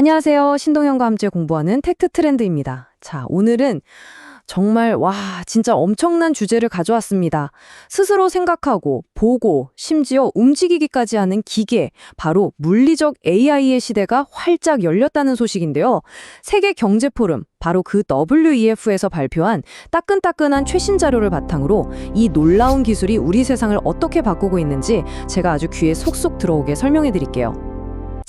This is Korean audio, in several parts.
안녕하세요. 신동현과 함께 공부하는 텍트 트렌드입니다. 자, 오늘은 정말 와, 진짜 엄청난 주제를 가져왔습니다. 스스로 생각하고 보고 심지어 움직이기까지 하는 기계, 바로 물리적 AI의 시대가 활짝 열렸다는 소식인데요. 세계 경제 포럼 바로 그 WEF에서 발표한 따끈따끈한 최신 자료를 바탕으로 이 놀라운 기술이 우리 세상을 어떻게 바꾸고 있는지 제가 아주 귀에 속속 들어오게 설명해 드릴게요.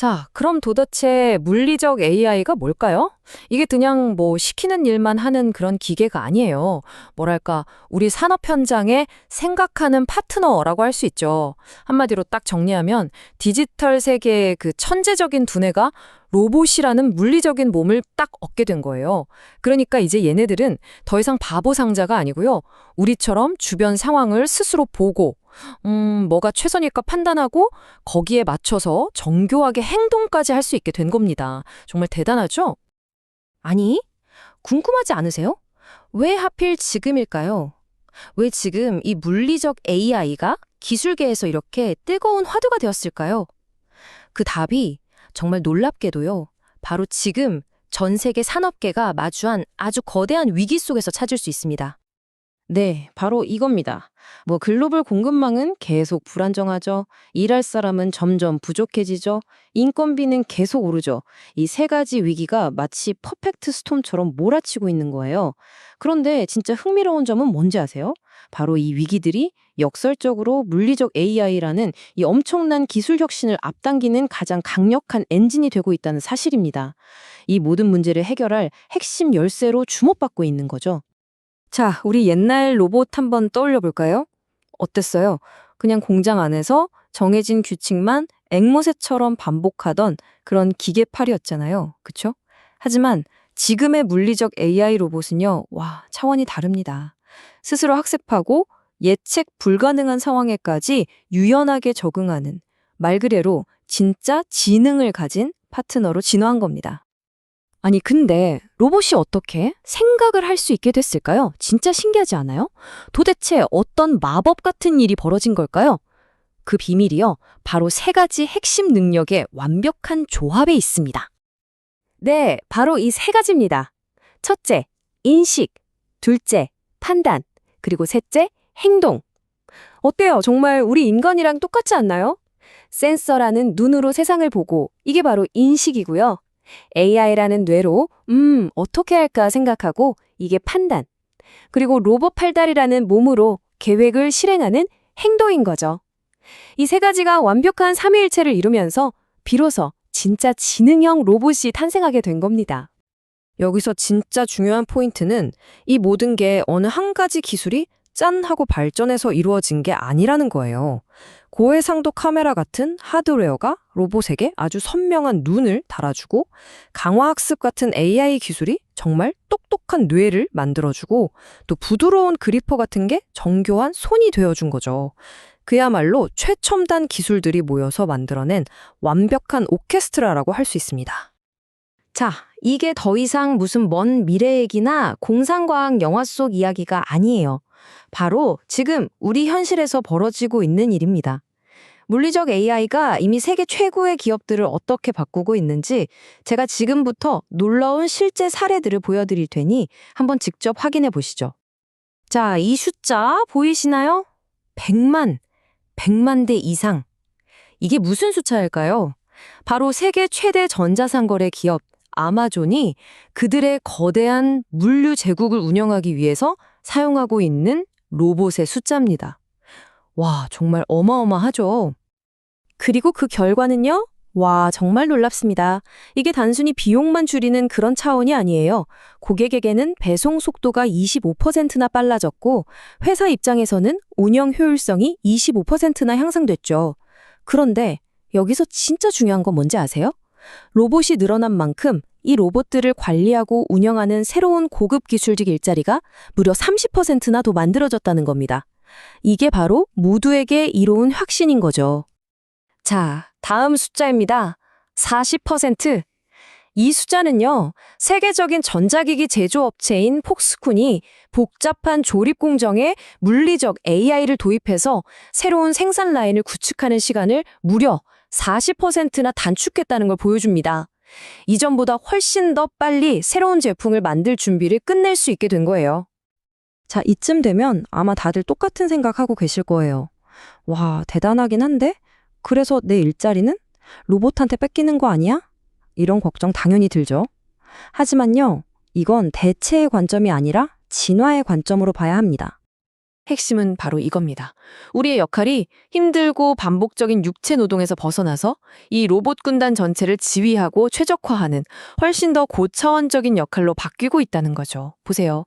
자, 그럼 도대체 물리적 AI가 뭘까요? 이게 그냥 뭐 시키는 일만 하는 그런 기계가 아니에요. 뭐랄까, 우리 산업 현장에 생각하는 파트너라고 할 수 있죠. 한마디로 딱 정리하면 디지털 세계의 그 천재적인 두뇌가 로봇이라는 물리적인 몸을 딱 얻게 된 거예요. 그러니까 이제 얘네들은 더 이상 바보 상자가 아니고요. 우리처럼 주변 상황을 스스로 보고 음, 뭐가 최선일까 판단하고 거기에 맞춰서 정교하게 행동까지 할 수 있게 된 겁니다. 정말 대단하죠? 아니, 궁금하지 않으세요? 왜 하필 지금일까요? 왜 지금 이 물리적 AI가 기술계에서 이렇게 뜨거운 화두가 되었을까요? 그 답이 정말 놀랍게도요. 바로 지금 전 세계 산업계가 마주한 아주 거대한 위기 속에서 찾을 수 있습니다. 네, 바로 이겁니다. 뭐 글로벌 공급망은 계속 불안정하죠. 일할 사람은 점점 부족해지죠. 인건비는 계속 오르죠. 이 세 가지 위기가 마치 퍼펙트 스톰처럼 몰아치고 있는 거예요. 그런데 진짜 흥미로운 점은 뭔지 아세요? 바로 이 위기들이 역설적으로 물리적 AI라는 이 엄청난 기술 혁신을 앞당기는 가장 강력한 엔진이 되고 있다는 사실입니다. 이 모든 문제를 해결할 핵심 열쇠로 주목받고 있는 거죠. 자, 우리 옛날 로봇 한번 떠올려 볼까요? 어땠어요? 그냥 공장 안에서 정해진 규칙만 앵무새처럼 반복하던 그런 기계팔이었잖아요. 그쵸? 하지만 지금의 물리적 AI 로봇은요, 와, 차원이 다릅니다. 스스로 학습하고 예측 불가능한 상황에까지 유연하게 적응하는 말 그대로 진짜 지능을 가진 파트너로 진화한 겁니다. 아니, 근데 로봇이 어떻게 생각을 할 수 있게 됐을까요? 진짜 신기하지 않아요? 도대체 어떤 마법 같은 일이 벌어진 걸까요? 그 비밀이요. 바로 세 가지 핵심 능력의 완벽한 조합에 있습니다. 네, 바로 이 세 가지입니다. 첫째, 인식. 둘째, 판단. 그리고 셋째, 행동. 어때요? 정말 우리 인간이랑 똑같지 않나요? 센서라는 눈으로 세상을 보고 이게 바로 인식이고요. AI라는 뇌로 음, 어떻게 할까 생각하고 이게 판단. 그리고 로봇 팔다리라는 몸으로 계획을 실행하는 행동인 거죠. 이 세 가지가 완벽한 삼위일체를 이루면서 비로소 진짜 지능형 로봇이 탄생하게 된 겁니다. 여기서 진짜 중요한 포인트는 이 모든 게 어느 한 가지 기술이 짠 하고 발전해서 이루어진 게 아니라는 거예요. 고해상도 카메라 같은 하드웨어가 로봇에게 아주 선명한 눈을 달아주고 강화학습 같은 AI 기술이 정말 똑똑한 뇌를 만들어주고 또 부드러운 그리퍼 같은 게 정교한 손이 되어준 거죠. 그야말로 최첨단 기술들이 모여서 만들어낸 완벽한 오케스트라라고 할 수 있습니다. 자, 이게 더 이상 무슨 먼 미래 얘기나 공상과학 영화 속 이야기가 아니에요. 바로 지금 우리 현실에서 벌어지고 있는 일입니다. 물리적 AI가 이미 세계 최고의 기업들을 어떻게 바꾸고 있는지 제가 지금부터 놀라운 실제 사례들을 보여드릴 테니 한번 직접 확인해 보시죠. 자, 이 숫자 보이시나요? 100만, 100만 대 이상. 이게 무슨 숫자일까요? 바로 세계 최대 전자상거래 기업 아마존이 그들의 거대한 물류 제국을 운영하기 위해서 사용하고 있는 로봇의 숫자입니다. 와, 정말 어마어마하죠? 그리고 그 결과는요? 와, 정말 놀랍습니다. 이게 단순히 비용만 줄이는 그런 차원이 아니에요. 고객에게는 배송 속도가 25%나 빨라졌고, 회사 입장에서는 운영 효율성이 25%나 향상됐죠. 그런데 여기서 진짜 중요한 건 뭔지 아세요? 로봇이 늘어난 만큼 이 로봇들을 관리하고 운영하는 새로운 고급 기술직 일자리가 무려 30%나 더 만들어졌다는 겁니다. 이게 바로 모두에게 이로운 혁신인 거죠. 자, 다음 숫자입니다. 40%. 이 숫자는요, 세계적인 전자기기 제조업체인 폭스콘이 복잡한 조립 공정에 물리적 AI를 도입해서 새로운 생산 라인을 구축하는 시간을 무려 40%나 단축했다는 걸 보여줍니다. 이전보다 훨씬 더 빨리 새로운 제품을 만들 준비를 끝낼 수 있게 된 거예요. 자, 이쯤 되면 아마 다들 똑같은 생각하고 계실 거예요. 와, 대단하긴 한데? 그래서 내 일자리는? 로봇한테 뺏기는 거 아니야? 이런 걱정 당연히 들죠. 하지만요, 이건 대체의 관점이 아니라 진화의 관점으로 봐야 합니다. 핵심은 바로 이겁니다. 우리의 역할이 힘들고 반복적인 육체 노동에서 벗어나서 이 로봇 군단 전체를 지휘하고 최적화하는 훨씬 더 고차원적인 역할로 바뀌고 있다는 거죠. 보세요.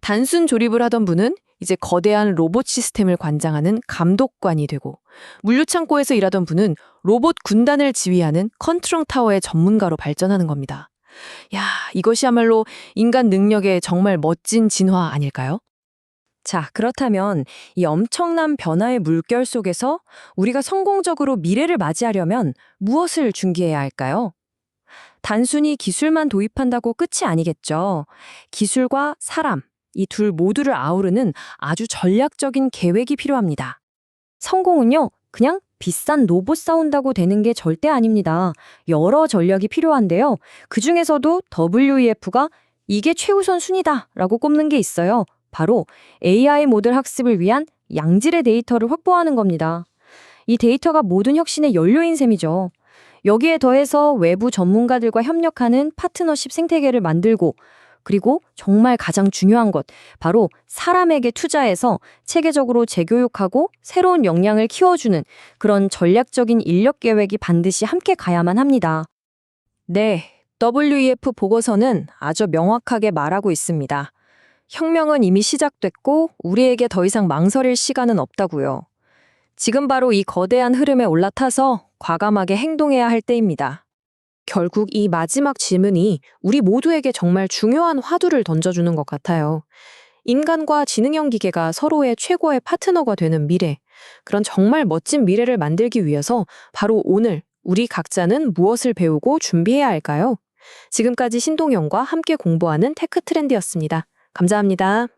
단순 조립을 하던 분은 이제 거대한 로봇 시스템을 관장하는 감독관이 되고 물류창고에서 일하던 분은 로봇 군단을 지휘하는 컨트롤 타워의 전문가로 발전하는 겁니다. 야, 이것이야말로 인간 능력의 정말 멋진 진화 아닐까요? 자, 그렇다면 이 엄청난 변화의 물결 속에서 우리가 성공적으로 미래를 맞이하려면 무엇을 준비해야 할까요? 단순히 기술만 도입한다고 끝이 아니겠죠. 기술과 사람, 이 둘 모두를 아우르는 아주 전략적인 계획이 필요합니다. 성공은요, 그냥 비싼 로봇 싸운다고 되는 게 절대 아닙니다. 여러 전략이 필요한데요. 그 중에서도 WEF가 이게 최우선 순위다 라고 꼽는 게 있어요. 바로 AI 모델 학습을 위한 양질의 데이터를 확보하는 겁니다. 이 데이터가 모든 혁신의 연료인 셈이죠. 여기에 더해서 외부 전문가들과 협력하는 파트너십 생태계를 만들고 그리고 정말 가장 중요한 것, 바로 사람에게 투자해서 체계적으로 재교육하고 새로운 역량을 키워주는 그런 전략적인 인력 계획이 반드시 함께 가야만 합니다. 네, WEF 보고서는 아주 명확하게 말하고 있습니다. 혁명은 이미 시작됐고 우리에게 더 이상 망설일 시간은 없다고요. 지금 바로 이 거대한 흐름에 올라타서 과감하게 행동해야 할 때입니다. 결국 이 마지막 질문이 우리 모두에게 정말 중요한 화두를 던져주는 것 같아요. 인간과 지능형 기계가 서로의 최고의 파트너가 되는 미래, 그런 정말 멋진 미래를 만들기 위해서 바로 오늘 우리 각자는 무엇을 배우고 준비해야 할까요? 지금까지 신동영과 함께 공부하는 테크 트렌드였습니다. 감사합니다.